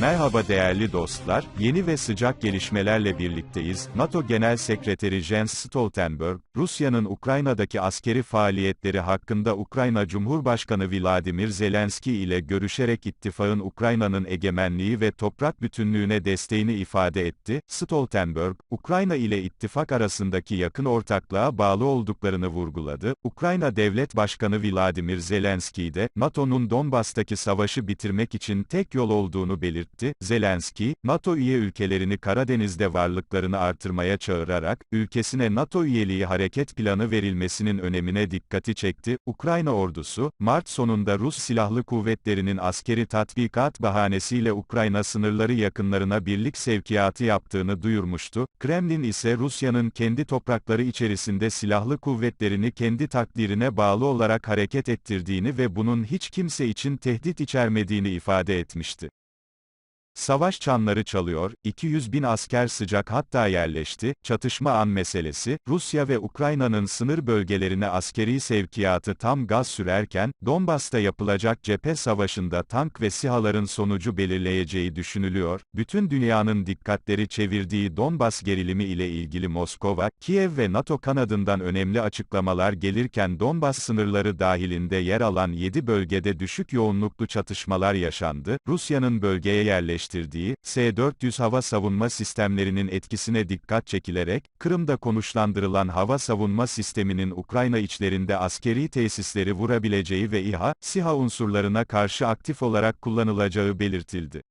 Merhaba değerli dostlar, yeni ve sıcak gelişmelerle birlikteyiz. NATO Genel Sekreteri Jens Stoltenberg, Rusya'nın Ukrayna'daki askeri faaliyetleri hakkında Ukrayna Cumhurbaşkanı Vladimir Zelenski ile görüşerek ittifakın Ukrayna'nın egemenliği ve toprak bütünlüğüne desteğini ifade etti. Stoltenberg, Ukrayna ile ittifak arasındaki yakın ortaklığa bağlı olduklarını vurguladı. Ukrayna Devlet Başkanı Vladimir Zelenski de, NATO'nun Donbas'taki savaşı bitirmek için tek yol olduğunu belirtti belirtti. Zelenski, NATO üye ülkelerini Karadeniz'de varlıklarını artırmaya çağırarak, ülkesine NATO üyeliği hareket planı verilmesinin önemine dikkati çekti. Ukrayna ordusu, Mart sonunda Rus Silahlı Kuvvetleri'nin askeri tatbikat bahanesiyle Ukrayna sınırları yakınlarına birlik sevkiyatı yaptığını duyurmuştu. Kremlin ise Rusya'nın kendi toprakları içerisinde silahlı kuvvetlerini kendi takdirine bağlı olarak hareket ettirdiğini ve bunun hiç kimse için tehdit içermediğini ifade etmişti. Savaş çanları çalıyor, 200 bin asker sıcak hatta yerleşti, çatışma an meselesi, Rusya ve Ukrayna'nın sınır bölgelerine askeri sevkiyatı tam gaz sürerken, Donbas'ta yapılacak cephe savaşında tank ve sihaların sonucu belirleyeceği düşünülüyor, bütün dünyanın dikkatleri çevirdiği Donbas gerilimi ile ilgili Moskova, Kiev ve NATO kanadından önemli açıklamalar gelirken Donbas sınırları dahilinde yer alan 7 bölgede düşük yoğunluklu çatışmalar yaşandı, Rusya'nın bölgeye yerleştiği geliştirdiği, S-400 hava savunma sistemlerinin etkisine dikkat çekilerek, Kırım'da konuşlandırılan hava savunma sisteminin Ukrayna içlerinde askeri tesisleri vurabileceği ve İHA, SİHA unsurlarına karşı aktif olarak kullanılacağı belirtildi.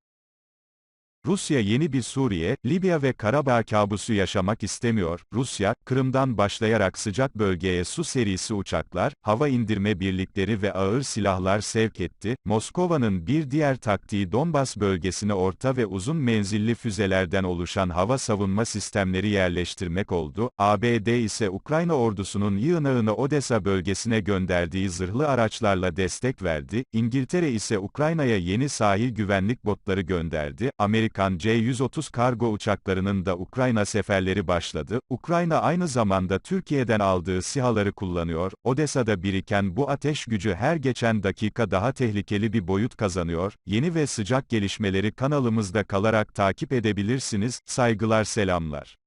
Rusya yeni bir Suriye, Libya ve Karabağ kabusu yaşamak istemiyor. Rusya, Kırım'dan başlayarak sıcak bölgeye su serisi uçaklar, hava indirme birlikleri ve ağır silahlar sevk etti. Moskova'nın bir diğer taktiği Donbas bölgesine orta ve uzun menzilli füzelerden oluşan hava savunma sistemleri yerleştirmek oldu. ABD ise Ukrayna ordusunun yığınağını Odessa bölgesine gönderdiği zırhlı araçlarla destek verdi. İngiltere ise Ukrayna'ya yeni sahil güvenlik botları gönderdi. Amerika Amerikan C-130 kargo uçaklarının da Ukrayna seferleri başladı. Ukrayna aynı zamanda Türkiye'den aldığı sihaları kullanıyor. Odessa'da biriken bu ateş gücü her geçen dakika daha tehlikeli bir boyut kazanıyor. Yeni ve sıcak gelişmeleri kanalımızda kalarak takip edebilirsiniz. Saygılar selamlar.